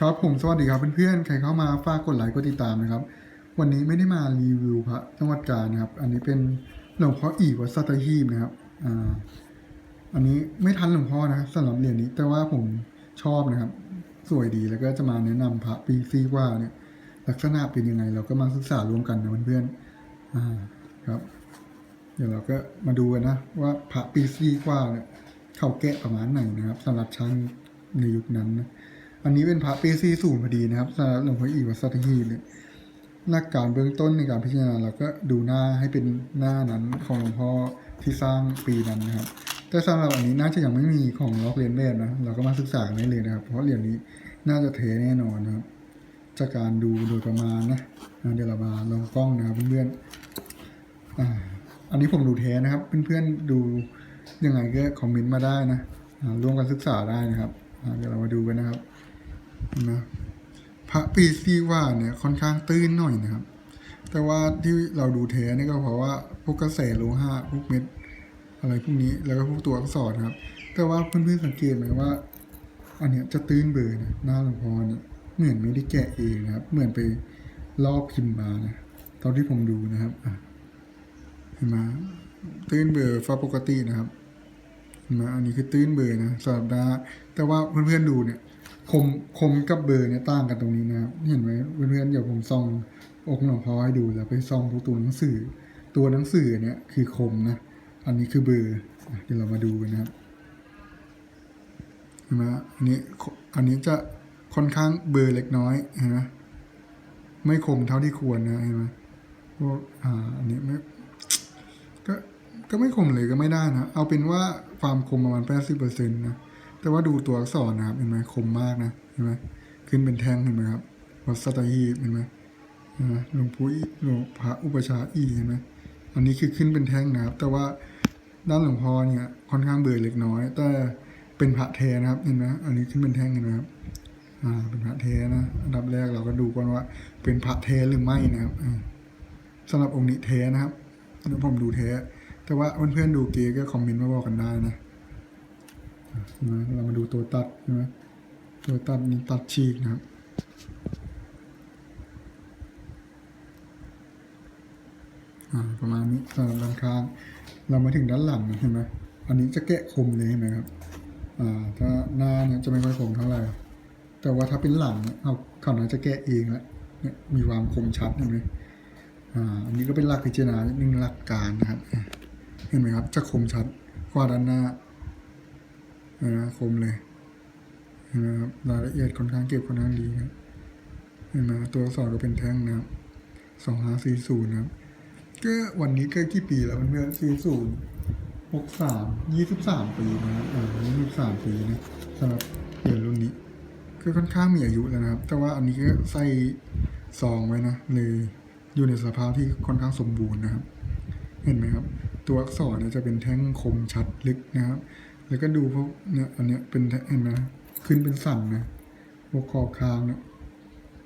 ครับผมสวัสดีครับเพื่อนๆใครเข้ามาฝากกดไลค์กดติดตามนะครับ วันนี้ไม่ได้มารีวิวพระจังหวัดกาญนะครับ อันนี้เป็นหลวงพ่ออีวัดสัตหีบนะครับอ่าอันนี้ไม่ทันหลวงพ่อนะสำหรับเหรียญนี้ แต่ว่าผมชอบนะครับ สวยดีแล้วก็จะมาแนะนำพระปีซีว่าเนี่ย ลักษณะเป็นยังไง เราก็มาศึกษารวมกันนะเพื่อนๆอ่าครับ เดี๋ยวเราก็มาดูกันนะว่าพระปีซีกว่าเนี่ยเขาแกะประมาณไหนนะครับสำหรับช่างในยุคนั้นนะ อันนี้เป็นพระปีซีศูนย์พอดีนะครับสำหรับหลวงพ่ออีวัดสัตหีบเนี่ยหลักการเบื้องต้นในการพิจารณาเราก็ดูหน้าให้เป็นหน้านั้นของหลวงพ่อที่สร้างปีนั้นนะครับ แต่สำหรับอันนี้น่าจะยังไม่มีของล็อกเรียนแบบนะ เราก็มาศึกษาได้เลยนะครับ เพราะเหรียญนี้น่าจะเทแน่นอนนะครับ จากการดูโดยประมาณนะเดี๋ยวเรามาลองกล้องนะครับเพื่อนๆออันนี้ผมดูเทนะครับ เพื่อนๆดูยังไงก็คอมเมนต์มาได้นะร่วมกันศึกษาได้นะครับเดี๋ยวเรามาดูกันนะครับ นะพระปีซีว่าเนี่ยค่อนข้างตื้นหน่อยนะครับ แต่ว่าที่เราดูเทนี่ก็เพราะว่าพวกกระแสโลหะพวกเม็ด อะไรพวกนี้แล้วก็พวกตัวอักษรครับ แต่ว่าเพื่อนๆสังเกตไหมว่า อันเนี้ยจะตื้นเบอร์นะหน้าหลวงพ่อเนี่ยเหมือนไม่ได้แกะเองนะครับ เหมือนไปลอกพิมพ์มานะตอนที่ผมดูนะครับเห็นไหมตื้นเบอร์ฟ้าปกตินะครับเห็นไหมอันนี้คือตื้นเบอร์นะสำหรับดาแต่ว่าเพื่อนๆดูเนี่ย คมคมกับเบอร์เนี่ยต่างกันตรงนี้นะครับเห็นไหมเพื่อนๆเดี๋ยวผมส่องอกหลวงพ่อให้ดูแล้วไปส่องพวกตัวหนังสือ ตัวหนังสือเนี่ยคือคมนะอันนี้คือเบอร์เดี๋ยวเรามาดูกันนะครับเห็นไหมอันนี้อันนี้จะค่อนข้างเบอร์เล็กน้อยเห็นไหมไม่คมเท่าที่ควรนะเห็นไหมพวกอ่าอันนี้ไม่ก็ก็ไม่คมเลยก็ไม่ได้นะเอาเป็นว่าความคมประมาณแปดสิบเปอร์เซ็นต์นะ แต่ว่าดูตัวอักษรนะครับเห็นไหมคมมากนะเห็นไหมขึ้นเป็นแท่งเห็นไหมครับวัดสัตหีบเห็นไหมเห็นไหลวงปู่หลวงพระอุปชาอีเห็นไหมอันนี้คือขึ้นเป็นแท่งนะครับ แต่ว่าด้านหลวงพ่อเนี่ยค่อนข้างเบื่อเล็กน้อย แต่เป็นพระเทนะครับเห็นไหมอันนี้ขึ้นเป็นแท่งเห็นไหมครับอ่าเป็นพระเทนะอันดับแรกเราก็ดูก่อนว่า เป็นพระเทหรือไม่นะครับอ่าสำหรับองค์นี้เทนะครับเดี๋ยวผมดูเทแต่ว่าเพื่อนๆดูเก๋ก็คอมเมนต์มาบอกกันได้นะ เรามาดูตัวตัดใช่ไหมตัวตัดนี้ตัดฉีกนะครับประมาณนี้สำหรับด้านข้าง เรามาถึงด้านหลังเห็นไหมอันนี้จะแกะคมเลยเห็นไหมครับอ่าถ้าหน้าเนี่ยจะไม่ค่อยคมเท่าไหร่ แต่ว่าถ้าเป็นหลังเนี่ยเอาเขาน่าจะแกะเองแล้วเนี่ยมีความคมชัดเห็นไหมอ่าอันนี้ก็เป็นหลักพิจารณาหนึ่งหลักการนะครับ เห็นไหมครับ จะคมชัดกว่าด้านหน้า นไหมคมเลยนไหมครับรายละเอียดค่อนข้างเก็บค่อนข้างดีครับเห็นไหมตัวอักษรก็เป็นแท่งนะครับสองห้าสี่ศูนย์นะครับก็วันนี้ก็กี่ปีแล้วเพื่อนสี่ศูนย์หกสามยี่สิบสามปีนะครับอ่ายี่สิบสามปีนะสำหรับเหรียญรุ่นนี้ก็ค่อนข้างมีอายุแล้วนะครับ แต่ว่าอันนี้ก็ใส่ซองไว้นะเลยอยู่ในสภาพที่ค่อนข้างสมบูรณ์นะครับ เห็นไหมครับ ตัวอักษรเนี่ยจะเป็นแท่งคมชัดลึกนะครับ แล้วก็ดูพวกเนี่ยอันเนี้ยเป็นเห็นไหมขึ้นเป็นสันนะพวกขอคางเนี่ย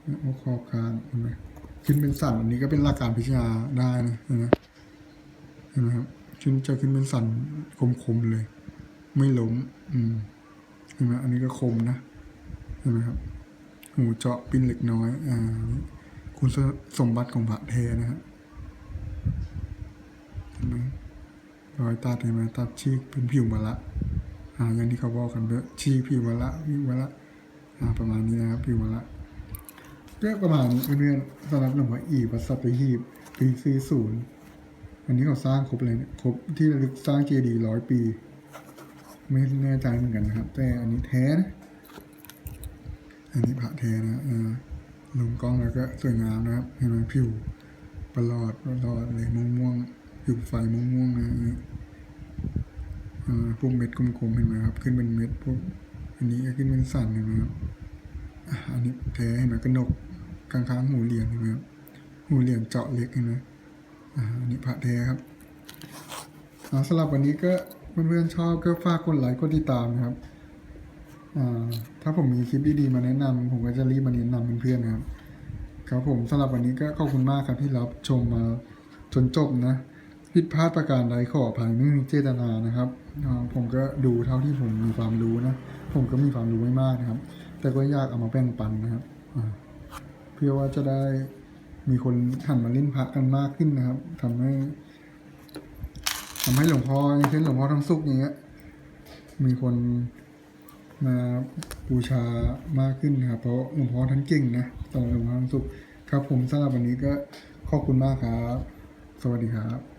เนี่ยพวกขอคางเห็นไหมขึ้นเป็นสันอันนี้ก็เป็นหลักการพิจารณาได้นะเห็นไหมเห็นไหมครับขึ้นจะขึ้นเป็นสันคมๆเลย ไม่ล้มอืมเห็นไหมอันนี้ก็คมนะเห็นไหมครับหูเจาะปิ้นเล็กน้อยอ่าคุณสมบัติของพระเทนะครับเห็นไหมรอยตัดเห็นไหมตัดชีกเป็นผิวมะละ อ่าอย่างที่เขาบอกกันเด้อชีกผิวะละผิวะละอ่าประมาณนี้นะครับผิวะละก็ประมาณนี้เพื่อนสำหรับหลวงพ่ออีวัสัตหีบปีสี่ศูนย์อันนี้เขาสร้างครบเลยเนี่ยครบที่ระลึกสร้างเจดีย์ร้อยปี ไม่แน่ใจเหมือนกันนะครับ แต่อันนี้แท้นะอันนี้พระแท้นะอ่าลงกล้องแล้วก็สวยงามนะครับเห็นไหมผิวประหลอดประหลอดเลยม่วงๆผิวไฟม่วงๆนะ พวกเม็ดกลมๆเห็นไหมครับ ขึ้นเป็นเม็ดพวกอันนี้ก็ขึ้นเป็นสันเห็นไหมครับอันนี้แท้เห็นไหมกระหนกกลางค้างๆหูเหรียญเห็นไหมครับหูเหรียญเจาะเล็กเห็นไหมอันนี้พระแท้ครับสำหรับวันนี้ก็เพื่อนๆชอบก็ฝากกดไลค์กดติดตามนะครับถ้าผมมีคลิปดีๆมาแนะนำผมก็จะรีบมาแนะนำเพื่อนๆนะครับ ครับผมสำหรับวันนี้ก็ขอบคุณมากครับที่รับชมมาจนจบนะ ผิดพลาดประการใดขออภัยไม่มีเจตนานะครับ ผมก็ดูเท่าที่ผมมีความรู้นะ ผมก็มีความรู้ไม่มากนะครับ แต่ก็อยากเอามาแบ่งปันนะครับเพื่อว่าจะได้มีคนหันมาเล่นพระกันมากขึ้นนะครับทำให้ทำให้หลวงพ่ออย่างเช่นหลวงพ่อทั้งสุขอย่างเงี้ย มีคนมาบูชามากขึ้นนะครับ เพราะหลวงพ่อท่านเก่งนะสำหรับหลวงพ่อทั้งสุขครับ ผมสำหรับวันนี้ก็ขอบคุณมากครับ สวัสดีครับ